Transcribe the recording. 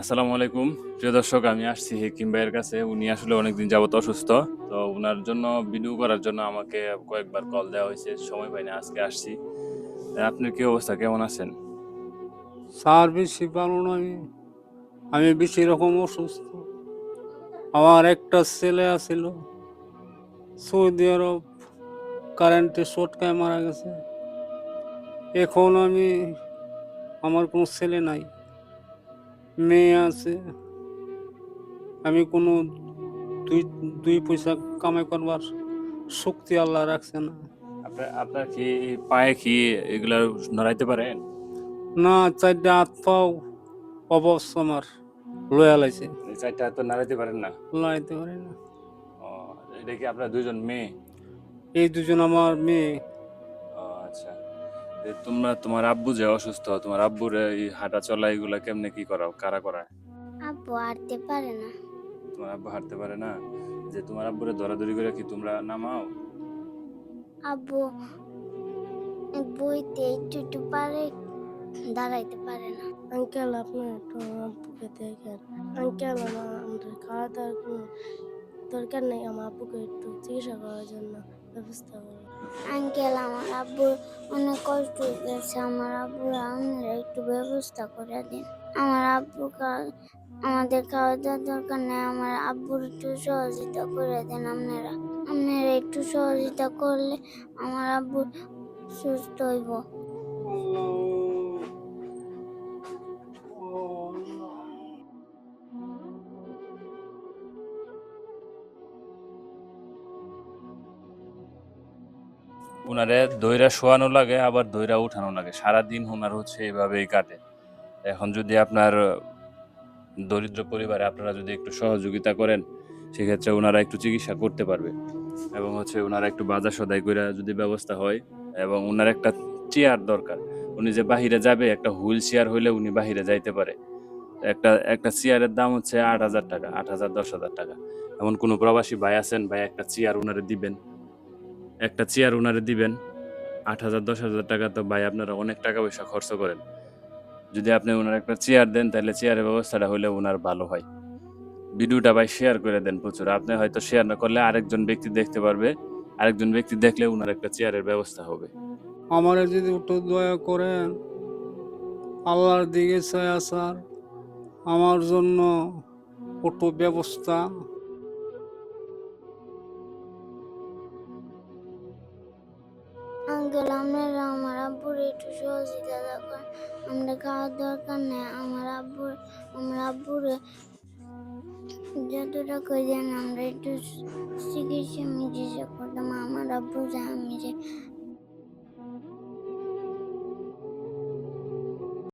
আসসালামু আলাইকুম। প্রিয় দর্শক, আমি আসছি হেকিম ভাইয়ের কাছে। উনি আসলে অনেকদিন যাবত অসুস্থ। তো ওনার জন্য ভিডিও করার জন্য আমাকে কয়েকবার কল দেওয়া হয়েছে। সময় পাইনি, আজকে আসছি। আপনার কি অবস্থা? কেমন আছেন? স্যার বেশি ভালো নয় আমি বেশি রকম অসুস্থ। আমার একটা ছেলে আছিল। সৌদি আরব কারেন্টে শটকায় মারা গেছে। এখন আমি, আমার কোনো ছেলে নাই। মেয়ে আছে। আমি কোনো দুই দুই পয়সা কামাই করবার শক্তি আল্লাহ রাখছে না। আপনার আপনার কি পায়ে কি এগুলা নড়াইতে পারেন? না চারটা হাত পাও অবশ্য আমার লয়া লাইছে চারটা হাত তো নাড়াইতে পারেন না? লাইতে পারি না। এটা কি আপনার দুজন মেয়ে? এই দুজন আমার মেয়ে। তোমরা তোমার আব্বু যে অসুস্থ তোমার আব্বুর এই হাঁটা চলা এগুলা কেমনে কি করাও কারা করায়? আব্বু হাঁটতে পারে না। তোমার আব্বু হাঁটতে পারে না? যে তোমার আব্বুরে ধরাধরি করে কি তোমরা নামাও? আব্বু বইতে একটু একটু পারে দাঁড়াইতে পারে না। আঙ্কেল আপনার একটু আব্বুকে দেখেন। আঙ্কেল আমার আমাদের খাওয়া দাওয়ার কোনো দরকার নেই আমার আব্বুকে একটু চিকিৎসা করার জন্য। ব্যবস্থা করুন আঙ্কেল, আমার আব্বুর অনেক কষ্ট হয়েছে আমার আব্বুর আপনারা একটু ব্যবস্থা করে দিন। আমার আব্বু আমাদের খাওয়া দাওয়ার দরকার নেই। আমার আব্বুর একটু সহযোগিতা করে দেন আপনারা। আপনারা একটু সহযোগিতা করলে আমার আব্বু সুস্থ হইব। উনারে দইরা শোয়ানো লাগে, আবার দইরা উঠানো লাগে। সারাদিন ওনার হচ্ছে এভাবেই কাটে। এখন যদি আপনার দরিদ্র পরিবারে আপনারা যদি একটু সহযোগিতা করেন, সেক্ষেত্রে ওনারা একটু চিকিৎসা করতে পারবে। এবং হচ্ছে ওনারা একটু বাজার সদাই করে যদি ব্যবস্থা হয়, এবং ওনার একটা চেয়ার দরকার। উনি যে বাহিরে যাবে, একটা হুইল চেয়ার হইলে উনি বাহিরে যাইতে পারে। একটা একটা চেয়ারের দাম হচ্ছে আট হাজার টাকা, আট হাজার, দশ হাজার টাকা। এমন কোনো প্রবাসী ভাই আছেন, ভাই একটা চেয়ার ওনারে দিবেন। একটা চেয়ার ওনারে দিবেন। আট হাজার, দশ হাজার টাকা তো ভাই আপনারা অনেক টাকা পয়সা খরচ করেন। যদি আপনি ওনার একটা চেয়ার দেন, তাহলে চেয়ারের ব্যবস্থাটা হলে ওনার ভালো হয়। ভিডিওটা ভাই শেয়ার করে দেন প্রচুর। আপনি হয়তো শেয়ার না করলে আরেকজন ব্যক্তি দেখতে পারবে। আরেকজন ব্যক্তি দেখলে ওনার একটা চেয়ারের ব্যবস্থা হবে। আমারে যদি একটু দয়া করেন, আল্লাহর দিকে চাই আসার আমার জন্য একটু ব্যবস্থা। আঙ্কেল আপনারা আমার আব্বুর একটু সহযোগিতা দরকার। আমরা খাওয়ার দরকার নেই। আমার আব্বুর আমার আব্বুর যতটা করে দেন আমরা একটু চিকিৎসা মিকিৎসা করতাম। আমার আব্বু যা আমি যে